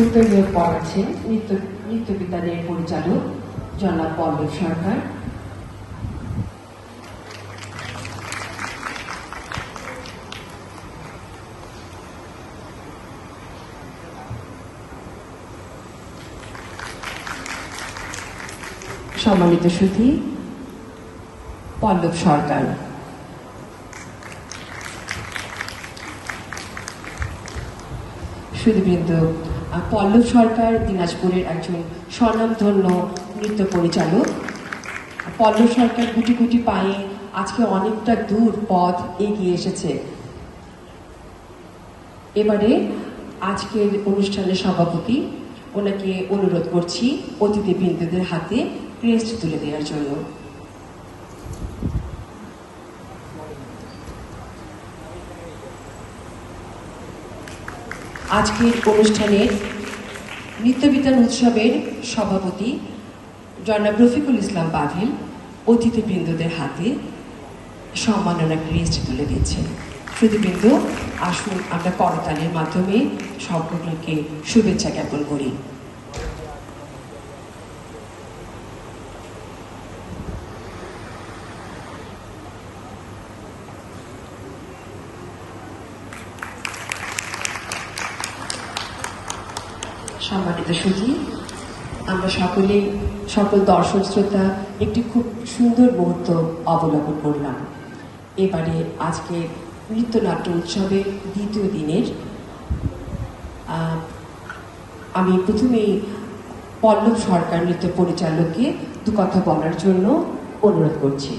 উত্তর নিয়োগ পড়াচ্ছেন নৃত্য নৃত্য বিদ্যালয়ের পরিচালক জনাব পল্লব সরকার। সম্মানিত সুধী পল্লব সরকার। সুধীবৃন্দ পল্লব সরকার, দিনাজপুরের একজন স্বনামধন্য নৃত্য পরিচালক। পল্লব সরকার গুটি গুটি পায়ে আজকে অনেকটা দূর পথ এগিয়ে এসেছে। এবারে আজকের অনুষ্ঠানের সভাপতি, ওনাকে অনুরোধ করছি অতিথি অতিথিবৃন্দদের হাতে ক্রেস্ট তুলে দেওয়ার জন্য। আজকের অনুষ্ঠানের নৃত্যবিতান উৎসবের সভাপতি জনাব রফিকুল ইসলাম পাভিল অতিথিবৃন্দদের হাতে সম্মাননা ক্রেস্ট তুলে দিচ্ছেন। শ্রুতিবৃন্দ, আসুন আমরা করতালের মাধ্যমে সকলকে শুভেচ্ছা জ্ঞাপন করি। সম্মানিত সুধী, আমরা সকলে সকল দর্শক শ্রোতা একটি খুব সুন্দর মুহূর্ত অবলম্বন করলাম। এবারে আজকে নৃত্যনাট্য উৎসবের দ্বিতীয় দিনের আমি প্রথমেই পল্লব সরকার নৃত্য পরিচালককে দু কথা বলার জন্য অনুরোধ করছি।